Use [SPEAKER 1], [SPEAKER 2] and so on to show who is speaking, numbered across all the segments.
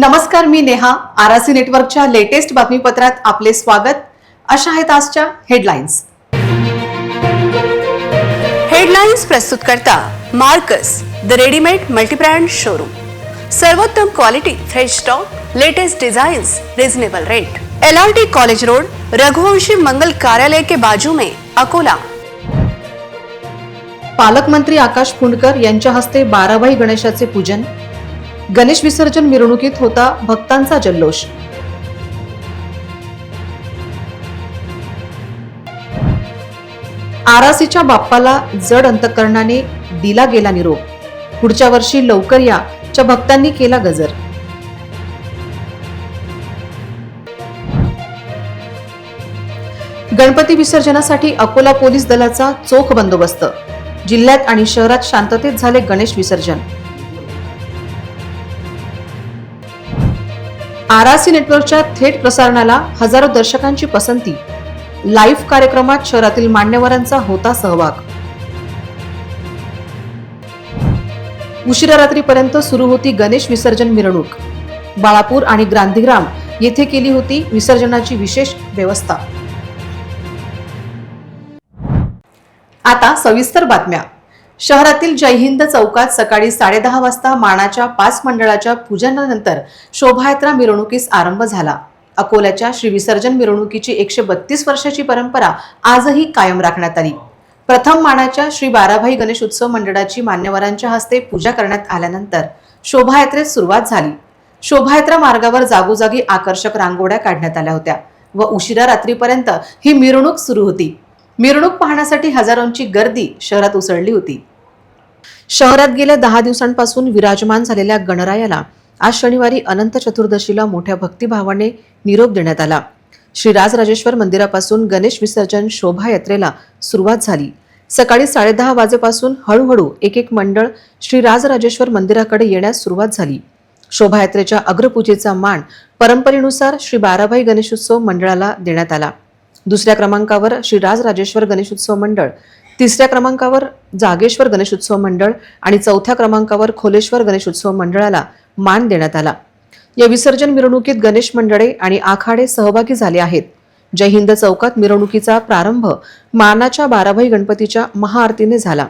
[SPEAKER 1] नमस्कार मी नेहा. आरआरसी नेटवर्कच्या लेटेस्ट बातमीपत्रात आपले स्वागत. अशा आहेत आजच्या हेडलाईन्स.
[SPEAKER 2] हेडलाईन्स प्रस्तुत करता Marcus the readymade multibrand showroom. सर्वोत्तम quality fresh stock latest design reasonable rate. L R T college road Raghuvanshi मंगल कार्यालय के बाजू में अकोला.
[SPEAKER 1] पालकमंत्री आकाश फुंडकर यांच्या हस्ते बाराभाई गणेशाचे पूजन. गणेश विसर्जन मिरवणुकीत होता भक्तांचा जल्लोष. आरासीच्या बाप्पाला जड अंतकरणाने दिला गेला निरोप. पुढच्या वर्षी लवकर या च्या भक्तांनी केला गजर. गणपती विसर्जनासाठी अकोला पोलीस दलाचा चोख बंदोबस्त. जिल्ह्यात आणि शहरात शांततेत झाले गणेश विसर्जन. आरआरसी नेटवर्कच्या थेट प्रसारणाला हजारो दर्शकांची पसंती. लाईव्ह कार्यक्रमात शहरातील मान्यवरांचा होता सहभाग. उशिरा रात्रीपर्यंत सुरू होती गणेश विसर्जन मिरवणूक. बाळापूर आणि गांधीग्राम येथे केली होती विसर्जनाची विशेष व्यवस्था. आता सविस्तर बातम्या. शहरातील जयहिंद चौकात सकाळी साडेदहा वाजता मानाच्या पाच मंडळाच्या पूजनानंतर शोभायात्रा मिरवणुकीस आरंभ झाला. अकोल्याच्या श्री विसर्जन मिरवणुकीची एकशे बत्तीस वर्षाची परंपरा आजही कायम राखण्यात आली. प्रथम मानाच्या श्री बाराभाई गणेश उत्सव मंडळाची मान्यवरांच्या हस्ते पूजा करण्यात आल्यानंतर शोभायात्रेस सुरुवात झाली. शोभायात्रा मार्गावर जागोजागी आकर्षक रांगोळ्या काढण्यात आल्या होत्या व उशिरा रात्रीपर्यंत ही मिरवणूक सुरू होती. मिरवणूक पाहण्यासाठी हजारोंची गर्दी शहरात उसळली होती. शहरात गेल्या दहा दिवसांपासून विराजमान झालेल्या गणरायाला आज शनिवारी अनंत चतुर्दशीला मोठ्या भक्तिभावाने निरोप देण्यात आला. श्री राजराजेश्वर मंदिरापासून गणेश विसर्जन शोभायात्रेला सुरुवात झाली. सकाळी साडेदहा वाजेपासून हळूहळू एक एक मंडळ श्री राजराजेश्वर मंदिराकडे येण्यास सुरुवात झाली. शोभायात्रेच्या अग्रपूजेचा मान परंपरेनुसार श्री बाराभाई गणेशोत्सव मंडळाला देण्यात आला. दुसऱ्या क्रमांकावर श्री राजराजेश्वर गणेशोत्सव मंडळ तिसऱ्या क्रमांकावर जागेश्वर गणेशोत्सव मंडळ आणि चौथ्या क्रमांकावर खोलेश्वर गणेशोत्सव मंडळाला मान देण्यात आला. या विसर्जन मिरवणुकीत गणेश मंडळे आणि आखाडे सहभागी झाले आहेत. जय हिंद चौकात मिरवणुकीचा प्रारंभ मानाच्या बाराभाई गणपतीच्या महाआरतीने झाला.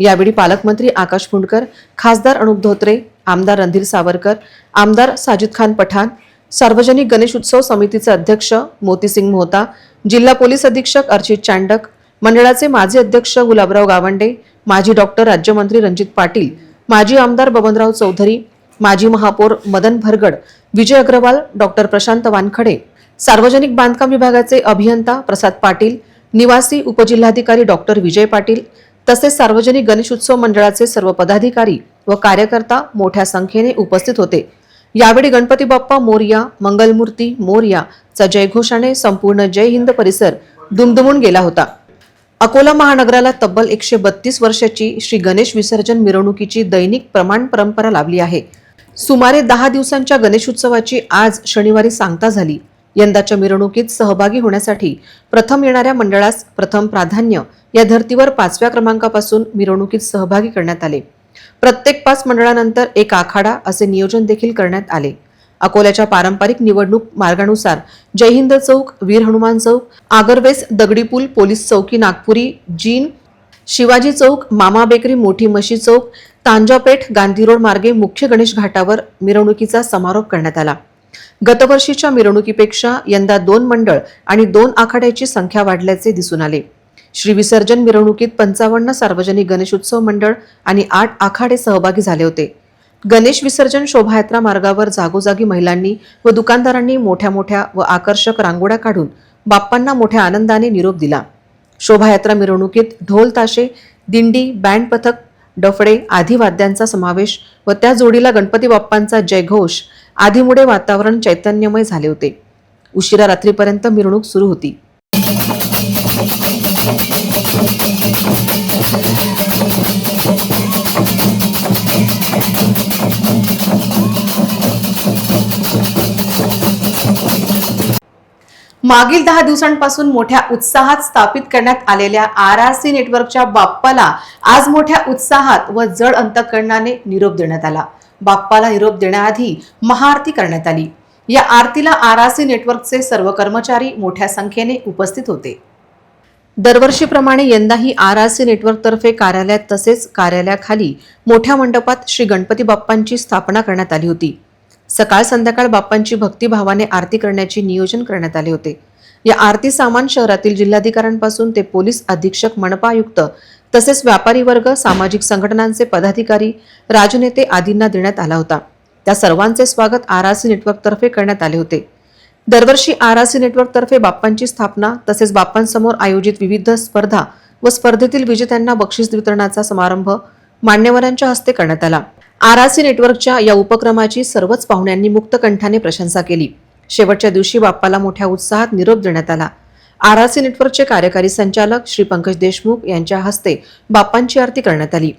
[SPEAKER 1] यावेळी पालकमंत्री आकाश फुंडकर खासदार अनुप धोत्रे आमदार रणधीर सावरकर आमदार साजिद खान पठाण सार्वजनिक गणेश उत्सव समितीचे अध्यक्ष मोतीसिंग मोहता जिल्हा पोलीस अधीक्षक अर्चित चांडक मंडळाचे माजी अध्यक्ष गुलाबराव गावंडे माजी डॉक्टर राज्यमंत्री रणजित पाटील माजी आमदार बबनराव चौधरी माजी महापौर मदन भरगड विजय अग्रवाल डॉक्टर प्रशांत वानखडे सार्वजनिक बांधकाम विभागाचे अभियंता प्रसाद पाटील निवासी उपजिल्हाधिकारी डॉक्टर विजय पाटील तसेच सार्वजनिक गणेशोत्सव मंडळाचे सर्व पदाधिकारी व कार्यकर्ता मोठ्या संख्येने उपस्थित होते. यावेळी गणपती बाप्पा मोरया मंगलमूर्ती मोरया चा जयघोषाने संपूर्ण जय हिंद परिसर दुमदुमून गेला होता. अकोला महानगराला तब्बल एकशे बत्तीस वर्षाची श्री गणेश विसर्जन मिरवणुकीची दैनिक प्रमाण परंपरा लाभली आहे. सुमारे दहा दिवसांच्या गणेशोत्सवाची आज शनिवारी सांगता झाली. यंदाच्या मिरवणुकीत सहभागी होण्यासाठी प्रथम येणाऱ्या मंडळास प्रथम प्राधान्य या धर्तीवर पाचव्या क्रमांकापासून मिरवणुकीत सहभागी करण्यात आले. प्रत्येक पाच मंडळानंतर एक आखाडा असे नियोजन देखील करण्यात आले. अकोल्याच्या पारंपरिक निवडणूक मार्गानुसार जय हिंद चौक वीर हनुमान चौक आगरवेस दगडी पूल पोलीस चौकी नागपुरी जीन शिवाजी चौक मामा बेकरी मोठी मशी चौक तांजापेठ गांधी रोड मार्गे मुख्य गणेश घाटावर मिरवणुकीचा समारोप करण्यात आला. गतवर्षीच्या मिरवणुकीपेक्षा यंदा दोन मंडळ आणि दोन आखाड्याची संख्या वाढल्याचे दिसून आले. श्री विसर्जन मिरवणुकीत पंचावन्न सार्वजनिक गणेशोत्सव मंडळ आणि आठ आखाडे सहभागी झाले होते. गणेश विसर्जन शोभायात्रा मार्गावर जागोजागी महिलांनी व दुकानदारांनी मोठ्या मोठ्या व आकर्षक रांगोळ्या काढून बाप्पांना मोठ्या आनंदाने निरोप दिला. शोभायात्रा मिरवणुकीत ढोल ताशे दिंडी बँड पथक डफडे आदी वाद्यांचा समावेश व त्या जोडीला गणपती बाप्पांचा जयघोष आधीमुळे वातावरण चैतन्यमय झाले होते. उशिरा रात्रीपर्यंत मिरवणूक सुरू होती. मागील दहा दिवसांपासून मोठ्या उत्साहात स्थापित करण्यात आलेल्या आर आर सी नेटवर्कच्या बाप्पाला आज मोठ्या उत्साहात व जड अंतकरणाने निरोप देण्यात आला. बाप्पाला निरोप देण्याआधी महाआरती करण्यात आली. या आरतीला आर आर सी नेटवर्कचे सर्व कर्मचारी मोठ्या संख्येने उपस्थित होते. दरवर्षीप्रमाणे यंदाही आर आर सी नेटवर्कतर्फे कार्यालयात तसेच कार्यालयाखाली मोठ्या मंडपात श्री गणपती बाप्पांची स्थापना करण्यात आली होती. सकाळ संध्याकाळ बाप्पांची भक्तिभावाने आरती करण्याचे नियोजन करण्यात आले होते. या आरती सामान शहरातील जिल्हाधिकाऱ्यांपासून ते पोलीस अधीक्षक मनपा आयुक्त तसेच व्यापारी वर्ग सामाजिक संघटनांचे पदाधिकारी राजनेते आदींना देण्यात आला होता. त्या सर्वांचे स्वागत आर आर सी नेटवर्कतर्फे करण्यात आले होते. दरवर्षी आर आर सी नेटवर्कतर्फे बाप्पांची स्थापना तसेच बाप्पांसमोर आयोजित विविध स्पर्धा व स्पर्धेतील विजेत्यांना बक्षीस वितरणाचा समारंभ मान्यवरांच्या हस्ते करण्यात आला. आर नेटवर्कच्या या उपक्रमाची सर्वच पाहुण्यांनी मुक्तकंठाने प्रशंसा केली. शेवटच्या दिवशी बाप्पाला मोठ्या उत्साहात निरोप देण्यात आला. आर नेटवर्कचे कार्यकारी संचालक श्री पंकज देशमुख यांच्या हस्ते बाप्पांची आरती करण्यात आली.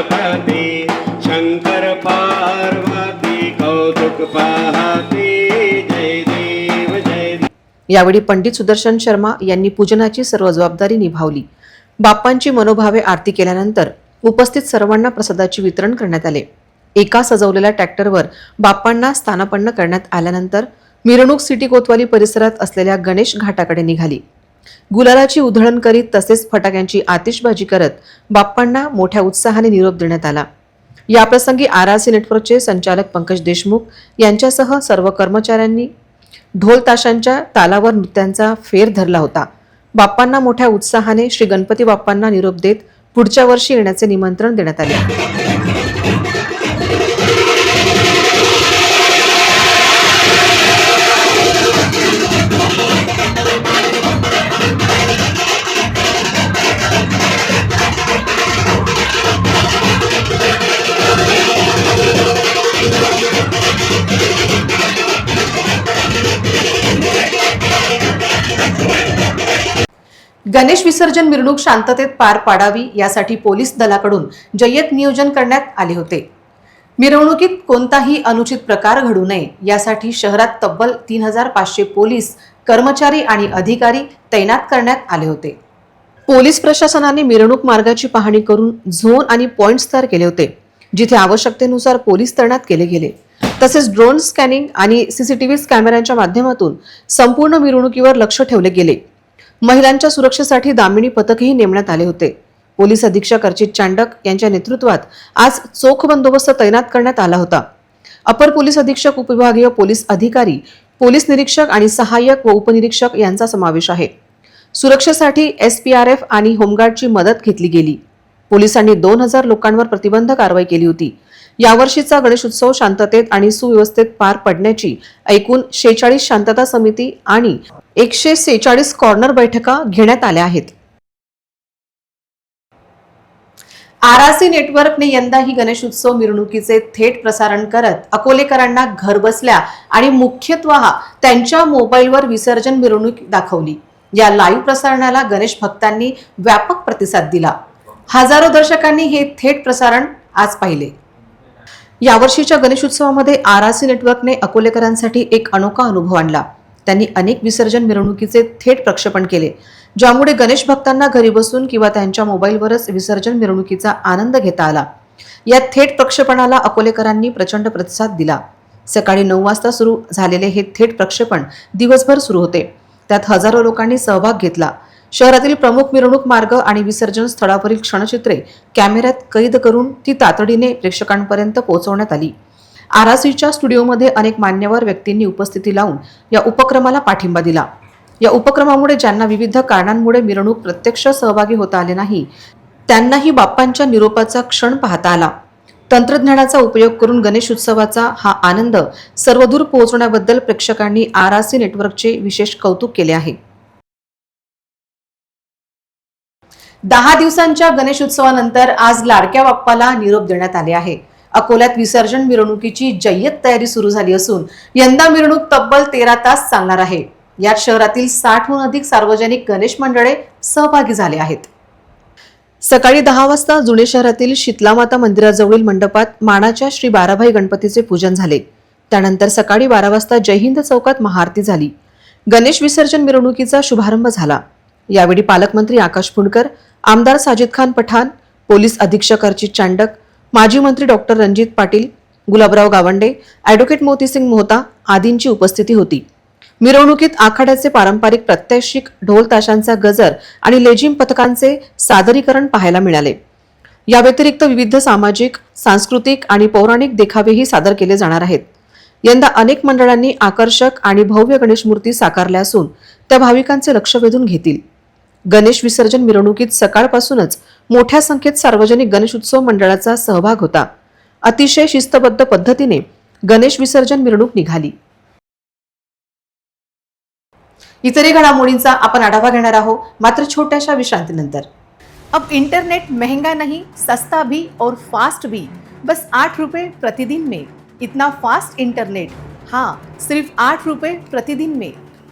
[SPEAKER 3] गणपती शंकर पार्वती कौतुक पाहती. जय देव जय देव
[SPEAKER 1] यावेळी पंडित सुदर्शन शर्मा यांनी पूजनाची सर्व जबाबदारी निभावली. बाप्पांची मनोभावे आरती केल्यानंतर उपस्थित सर्वांना प्रसादाचे वितरण करण्यात आले. एका सजवलेल्या ट्रॅक्टरवर बाप्पांना स्थानापन्न करण्यात आल्यानंतर मिरवणूक सिटी कोतवाली परिसरात असलेल्या गणेश घाटाकडे निघाली. गुलालाची उधळण करीत तसेच फटाक्यांची आतिषबाजी करत बाप्पांना मोठ्या उत्साहाने निरोप देण्यात आला. याप्रसंगी आर आर सी नेटवर्कचे संचालक पंकज देशमुख यांच्यासह सर्व कर्मचाऱ्यांनी ढोल ताशांच्या तालावर नृत्यांचा फेर धरला होता. बाप्पांना मोठ्या उत्साहाने श्री गणपती बाप्पांना निरोप देत पुढच्या वर्षी येण्याचे निमंत्रण देण्यात आले. गणेश विसर्जन मिरवणूक शांततेत पार पाडावी यासाठी पोलीस दलाकडून जय्यत नियोजन करण्यात आले होते. मिरवणुकीत कोणताही अनुचित प्रकार घडू नये यासाठी शहरात तब्बल तीन हजार पाचशे पोलीस कर्मचारी आणि अधिकारी तैनात करण्यात आले होते. पोलीस प्रशासनाने मिरवणूक मार्गाची पाहणी करून झोन आणि पॉइंट्स तयार केले होते जिथे आवश्यकतेनुसार पोलीस तैनात केले गेले. तसेच ड्रोन स्कॅनिंग आणि सीसीटीव्ही कॅमेऱ्यांच्या माध्यमातून संपूर्ण मिरवणुकीवर लक्ष ठेवले गेले. महिलांच्या सुरक्षेसाठी दामिनी पथकही नेमण्यात आले होते. पोलीस अधीक्षक अर्चित चांडक यांच्या नेतृत्वात आज चोख बंदोबस्त तैनात करण्यात आला होता. अपर पोलीस अधीक्षक उपविभागीय पोलीस अधिकारी पोलीस निरीक्षक आणि सहाय्यक व उपनिरीक्षक यांचा समावेश आहे. सुरक्षेसाठी एसपीआरएफ आणि होमगार्डची मदत घेतली गेली. पोलिसांनी दोन हजार लोकांवर प्रतिबंध कारवाई केली होती. यावर्षीचा गणेशोत्सव शांततेत आणि सुव्यवस्थेत पार पडण्याची एकूण शेचाळीस शांतता समिती आणि एकशे सेहेचाळीस कॉर्नर बैठका घेण्यात आल्या आहेत. आरआरसी नेटवर्कने यंदाही गणेशोत्सव मिरवणुकीचे थेट प्रसारण करत अकोलेकरांना घरबसल्या आणि मुख्यत्व त्यांच्या मोबाईलवर विसर्जन मिरवणूक दाखवली. या लाईव्ह प्रसारणाला गणेश भक्तांनी व्यापक प्रतिसाद दिला. हजारो दर्शकांनी हे थेट प्रसारण आज पाहिले. यावर्षीच्या गणेशोत्सवामध्ये आर आर सी नेटवर्कने अकोलेकरांसाठी एक अनोखा अनुभव आणला. त्यांनी अनेक विसर्जन मिरवणुकीचे थेट प्रक्षेपण केले ज्यामुळे गणेश भक्तांना घरी बसून किंवा त्यांच्या मोबाईलवरच विसर्जन मिरवणुकीचा आनंद घेता आला. या थेट प्रक्षेपणाला अकोलेकरांनी प्रचंड प्रतिसाद दिला. सकाळी नऊ वाजता सुरू झालेले हे थेट प्रक्षेपण दिवसभर सुरू होते. त्यात हजारो लोकांनी सहभाग घेतला. शहरातील प्रमुख मिरवणूक मार्ग आणि विसर्जन स्थळावरील क्षणचित्रे कॅमेऱ्यात कैद करून ती तातडीने प्रेक्षकांपर्यंत पोहोचवण्यात आली. आरासीच्या स्टुडिओमध्ये अनेक मान्यवर व्यक्तींनी उपस्थिती लावून या उपक्रमाला पाठिंबा दिला. या उपक्रमामुळे ज्यांना विविध कारणांमुळे मिरवणूक प्रत्यक्ष सहभागी होता आले नाही त्यांनाही बाप्पांच्या निरोपाचा क्षण पाहता आला. तंत्रज्ञानाचा उपयोग करून गणेश उत्सवाचा हा आनंद सर्वदूर पोहोचवण्याबद्दल प्रेक्षकांनी आरआरसी नेटवर्कचे विशेष कौतुक केले आहे. दहा दिवसांच्या गणेश उत्सवानंतर आज लाडक्या बाप्पाला निरोप देण्यात आले आहे. अकोल्यात विसर्जन मिरवणुकीची जय्यत तयारी सुरू झाली असून यंदा मिरवणूक तब्बल तेरा तास चालणार आहे. यात शहरातील साठहून अधिक सार्वजनिक गणेश मंडळे सहभागी झाले आहेत. सकाळी दहा वाजता जुने शहरातील शीतलामाता मंदिराजवळील मंडपात मानाच्या श्री बाराभाई गणपतीचे पूजन झाले. त्यानंतर सकाळी बारा वाजता जयहिंद चौकात महाआरती झाली. गणेश विसर्जन मिरवणुकीचा शुभारंभ झाला. यावेळी पालकमंत्री आकाश फुंडकर आमदार साजिद खान पठाण पोलीस अधीक्षक अर्चित चांडक माजी मंत्री डॉक्टर रणजित पाटील गुलाबराव गावंडे ॲडव्होकेट मोतीसिंग मोहता आदींची उपस्थिती होती. मिरवणुकीत आखाड्याचे पारंपरिक प्रात्यक्षिक ढोल ताशांचा गजर आणि लेझिम पथकांचे सादरीकरण पाहायला मिळाले. या व्यतिरिक्त विविध सामाजिक सांस्कृतिक आणि पौराणिक देखावेही सादर केले जाणार आहेत. यंदा अनेक मंडळांनी आकर्षक आणि भव्य गणेश मूर्ती साकारल्या असून त्या भाविकांचे लक्ष वेधून घेतील. गणेश विसर्जन मिरवणुकीत सकाळपासूनच मोठ्या संख्येत सार्वजनिक गणेश उत्सव मंडळाचा सहभाग होता. अतिशय शिस्तबद्ध पद्धतीने गणेश विसर्जन मिरवणूक निघाली. इतरही घडामोडींचा आपण आढावा घेणार आहोत मात्र छोट्याशा विश्रांतीनंतर.
[SPEAKER 4] अब इंटरनेट महंगा नहीं सस्ता भी और फास्ट भी बस आठ रुपये प्रतिदिन में. इतना फास्ट इंटरनेट हाँ सिर्फ आठ रुपये प्रतिदिन में.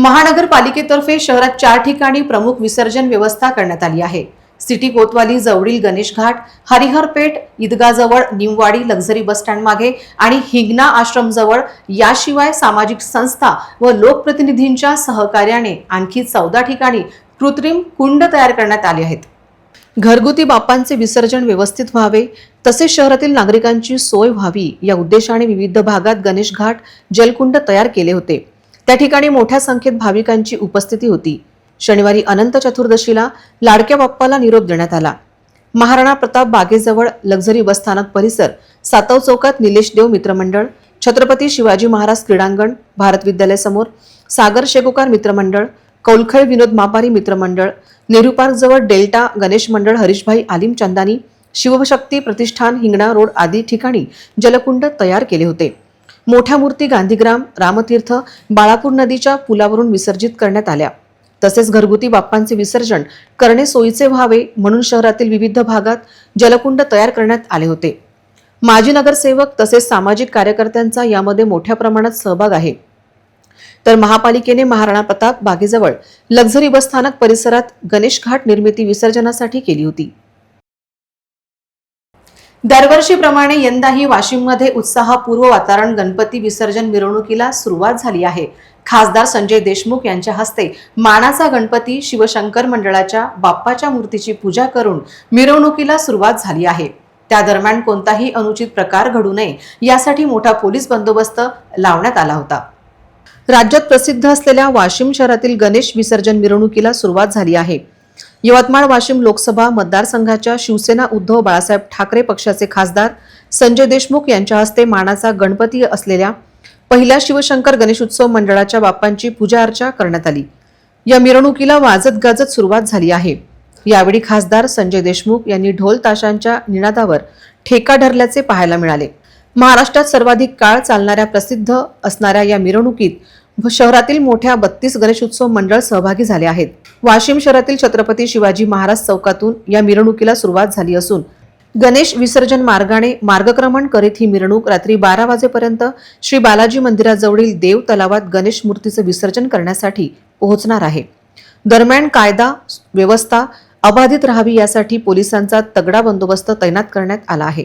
[SPEAKER 1] महानगरपालिकेतर्फे शहरात चार ठिकाणी प्रमुख विसर्जन व्यवस्था करण्यात आली आहे. सिटी कोतवाली जवळील गणेश घाट हरिहरपेठ ईदगाजवळ निमवाडी लक्झरी बस स्टँड मागे आणि हिंगणा आश्रमजवळ याशिवाय सामाजिक संस्था व लोकप्रतिनिधींच्या सहकार्याने आणखी चौदा ठिकाणी कृत्रिम कुंड तयार करण्यात आले आहेत. घरगुती बाप्पांचे विसर्जन व्यवस्थित व्हावे तसेच शहरातील नागरिकांची सोय व्हावी या उद्देशाने विविध भागात गणेश घाट जलकुंड तयार केले होते. त्या ठिकाणी मोठ्या संख्येत भाविकांची उपस्थिती होती. शनिवारी अनंत चतुर्दशीला लाडक्या बाप्पाला निरोप देण्यात आला. महाराणा प्रताप बागेजवळ लक्झरी बसस्थानक परिसर सातव चौकात निलेश देव मित्रमंडळ छत्रपती शिवाजी महाराज क्रीडांगण भारत विद्यालय समोर सागर शेगोकार मित्रमंडळ कौलखळ विनोद मापारी मित्रमंडळ नेहरू पार्कजवळ डेल्टा गणेश मंडळ हरीशभाई आलिम चंदानी शिवशक्ती प्रतिष्ठान हिंगणा रोड आदी ठिकाणी जलकुंड तयार केले होते. मोठ्या मूर्ती गांधीग्राम रामतीर्थ बाळापूर नदीच्या पुलावरून विसर्जित करण्यात आल्या. तसेच घरगुती बाप्पांचे विसर्जन करणे सोयीचे व्हावे म्हणून शहरातील विविध भागात जलकुंड तयार करण्यात आले होते. माजी नगरसेवक तसेच सामाजिक कार्यकर्त्यांचा यामध्ये मोठ्या प्रमाणात सहभाग आहे. तर महापालिकेने महाराणा प्रताप बागेजवळ लक्झरी बसस्थानक परिसरात गणेश घाट निर्मिती विसर्जनासाठी केली होती. दरवर्षीप्रमाणे यंदाही वाशिममध्ये उत्साहपूर्व वातावरण गणपती विसर्जन मिरवणुकीला सुरुवात झाली आहे. खासदार संजय देशमुख यांच्या हस्ते मानाचा गणपती शिवशंकर मंडळाच्या बाप्पाच्या मूर्तीची पूजा करून मिरवणुकीला सुरुवात झाली आहे. त्या दरम्यान कोणताही अनुचित प्रकार घडू नये यासाठी मोठा पोलीस बंदोबस्त लावण्यात आला होता. राज्यात प्रसिद्ध असलेल्या वाशिम शहरातील गणेश विसर्जन मिरवणुकीला सुरुवात झाली आहे. यवतमाळ वाशिम लोकसभा मतदारसंघाच्या शिवसेना उद्धव बाळासाहेब ठाकरे पक्षाचे खासदार संजय देशमुख यांच्या हस्ते मानाचा गणपती असलेल्या पहिल्या शिवशंकर गणेशोत्सव मंडळाच्या बाप्पांची पूजा अर्चा करण्यात आली. या मिरवणुकीला वाजत गाजत सुरुवात झाली आहे. यावेळी खासदार संजय देशमुख यांनी ढोल ताशांच्या निनादावर ठेका धरल्याचे पाहायला मिळाले. महाराष्ट्रात सर्वाधिक काळ चालणाऱ्या प्रसिद्ध असणाऱ्या या मिरवणुकीत शहरातील मोठ्या बत्तीस गणेशोत्सव मंडळ सहभागी झाले आहेत. वाशिम शहरातील छत्रपती शिवाजी महाराज चौकातून या मिरवणुकीला सुरुवात झाली असून गणेश विसर्जन मार्गाने मार्गक्रमण करीत ही मिरवणूक रात्री बारा वाजेपर्यंत श्री बालाजी मंदिराजवळील देव तलावात गणेश मूर्तीचं विसर्जन करण्यासाठी पोहोचणार आहे. दरम्यान कायदा व्यवस्था अबाधित राहावी यासाठी पोलिसांचा तगडा बंदोबस्त तैनात करण्यात आला आहे.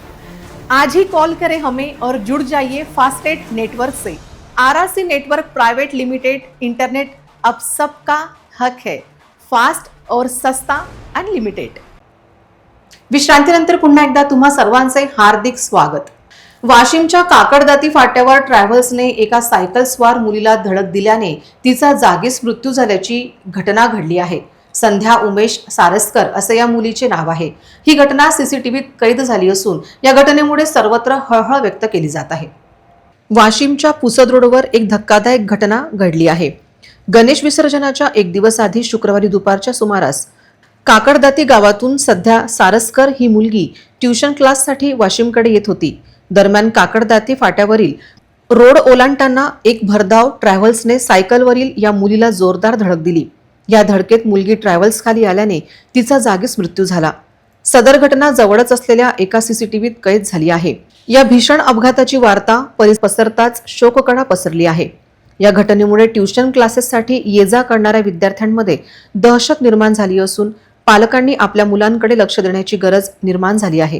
[SPEAKER 4] आज ही कॉल करें हमें और जुड़ जाइए फास्टेट नेटवर्क से। RRC network private limited internet अब सबका हक है। फास्ट और सस्ता अनलिमिटेड
[SPEAKER 1] विश्रांतीनंतर पुन्हा एकदा तुम्हा सर्वांचे हार्दिक स्वागत। वाशिमच्या काकडदाती फाट्यावर ट्रॅव्हल्सने एका सायकल स्वार मुलीला धडक दिल्याने तिचा जागीच मृत्यू झाल्याची घटना घडली आहे. संध्या उमेश सारस्कर असे या मुलीचे नाव आहे. ही घटना सीसीटीव्हीत कैद झाली असून या घटनेमुळे सर्वत्र हळहळ व्यक्त केली जात आहे. वाशिमच्या पुसद रोडवर एक धक्कादायक घटना घडली आहे. गणेश विसर्जनाच्या एक दिवस आधी शुक्रवारी दुपारच्या सुमारास काकडदाती गावातून सध्या सारस्कर ही मुलगी ट्युशन क्लाससाठी वाशिमकडे येत होती. दरम्यान काकडदाती फाट्यावरील रोड ओलांडताना एक भरधाव ट्रॅव्हल्सने सायकलवरील या मुलीला जोरदार धडक दिली. या धडकेत मुलगी ट्रॅव्हल्स खाली आल्याने तिचा जागीच मृत्यू झाला. सदर घटना जवळच असलेल्या एका सीसीटीव्हीत कैद झाली आहे. या भीषण अपघाताची वार्ता परिस पसरताच शोककळा पसरली आहे. या घटनेमुळे ट्युशन क्लासेससाठी ये जा करणाऱ्या विद्यार्थ्यांमध्ये दहशत निर्माण झाली असून पालकांनी आपल्या मुलांकडे लक्ष देण्याची गरज निर्माण झाली आहे.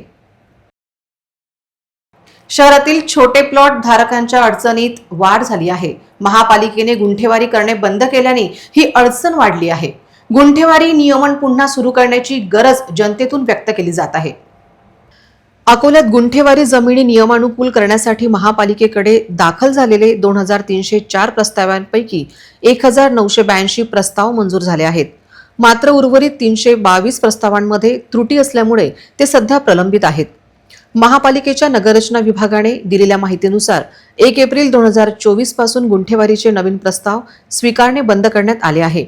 [SPEAKER 1] शहरातील छोटे प्लॉट धारकांच्या अडचणीत वाढ झाली आहे. महापालिकेने गुंठेवारी करणे बंद केल्याने ही अडचण वाढली आहे. गुंठेवारी नियमन पुन्हा सुरू करण्याची गरज जनतेतून व्यक्त केली जात आहे. अकोल्यात गुंठेवारी जमिनी नियमानुकूल करण्यासाठी महापालिकेकडे दाखल झालेले दोन हजार तीनशे चार प्रस्तावांपैकी एक हजार नऊशे ब्याऐंशी प्रस्ताव मंजूर झाले आहेत. मात्र उर्वरित तीनशे बावीस प्रस्तावांमध्ये त्रुटी असल्यामुळे ते सध्या प्रलंबित आहेत. महापालिकेच्या नगररचना विभागाने दिलेल्या माहितीनुसार एक एप्रिल दोन हजार चोवीसपासून गुंठेवारीचे नवीन प्रस्ताव स्वीकारणे बंद करण्यात आले आहे.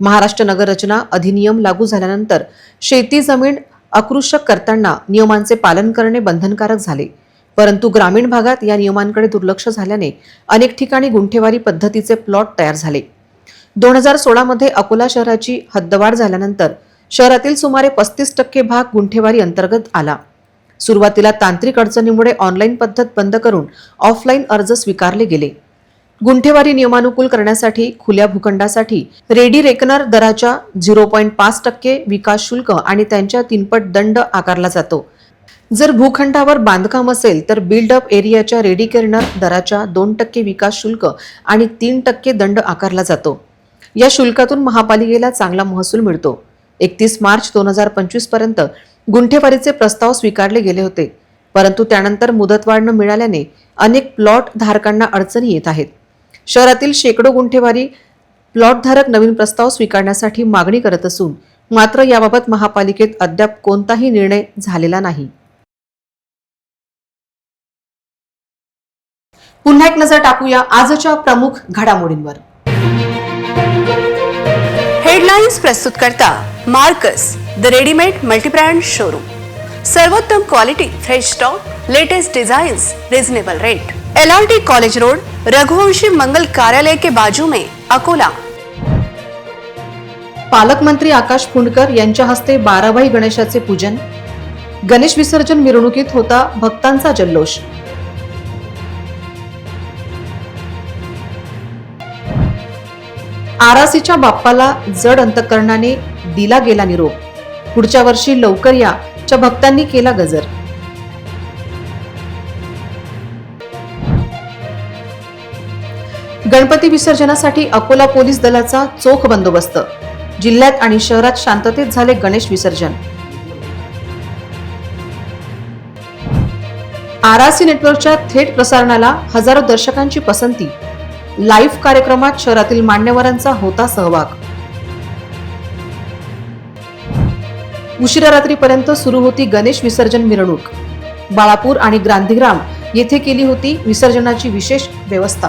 [SPEAKER 1] महाराष्ट्र नगररचना अधिनियम लागू झाल्यानंतर शेती जमीन आकृषक करताना नियमांचे पालन करणे बंधनकारक झाले. परंतु ग्रामीण भागात या नियमांकडे दुर्लक्ष झाल्याने अनेक ठिकाणी गुंठेवारी पद्धतीचे प्लॉट तयार झाले. दोन हजार सोळामध्ये अकोला शहराची हद्दवाढ झाल्यानंतर शहरातील सुमारे पस्तीस टक्के भाग गुंठेवारी अंतर्गत आला. सुरुवातीला तांत्रिक अडचणीमुळे ऑनलाईन पद्धत बंद करून ऑफलाईन अर्ज स्वीकारले गेले. गुंठेवारी नियमानुकूल करण्यासाठी खुल्या भूखंडासाठी रेडी रेकनर दराच्या झिरो पॉईंट पाच टक्के विकास शुल्क आणि त्यांच्या तीनपट दंड आकारला जातो. जर भूखंडावर बांधकाम असेल तर बिल्डअप एरियाच्या रेडी केरनर दराच्या दोन टक्के विकास शुल्क आणि तीन टक्के दंड आकारला जातो. या शुल्कातून महापालिकेला चांगला महसूल मिळतो. एकतीस मार्च दोन हजार पंचवीसपर्यंत गुंठेवारीचे प्रस्ताव स्वीकारले गेले होते. परंतु त्यानंतर मुदतवाढ न मिळाल्याने अनेक प्लॉट धारकांना अडचणी येत आहेत. शहरातील शेकडो गुंठेवारी प्लॉटधारक नवीन प्रस्ताव स्वीकारण्यासाठी मागणी करत असून मात्र याबाबत महापालिकेत अद्याप कोणताही निर्णय झालेला नाही. पुन्हा एक नजर टाकूया आजच्या प्रमुख घडामोडींवर.
[SPEAKER 2] हेडलाईन्स प्रस्तुत करता Marcus the readymade multibrand showroom. सर्वोत्तम quality fresh stock latest design reasonable rate L R T college road Raghuvanshi मंगल कार्यालय के बाजू में अकोला.
[SPEAKER 1] पालकमंत्री आकाश पुंडकर यांच्या हस्ते बाराभाई गणेशाचे पूजन. गणेश विसर्जन मिरवणुकीत होता भक्तांचा जल्लोष. आरासीच्या बाप्पाला जड अंतकरणाने दिला गेला निरोप. पुढच्या वर्षी लवकर या च्या भक्तांनी केला गजर. गणपती विसर्जनासाठी अकोला पोलीस दलाचा चोख बंदोबस्त. जिल्ह्यात आणि शहरात शांततेत झाले गणेश विसर्जन. आरआरसी नेटवर्कच्या थेट प्रसारणाला हजारो दर्शकांची पसंती. लाईव्ह कार्यक्रमात शहरातील मान्यवरांचा होता सहभाग. उशिरा रात्रीपर्यंत सुरू होती गणेश विसर्जन मिरवणूक. बाळापूर आणि गांधीग्राम येथे केली होती विसर्जनाची विशेष व्यवस्था.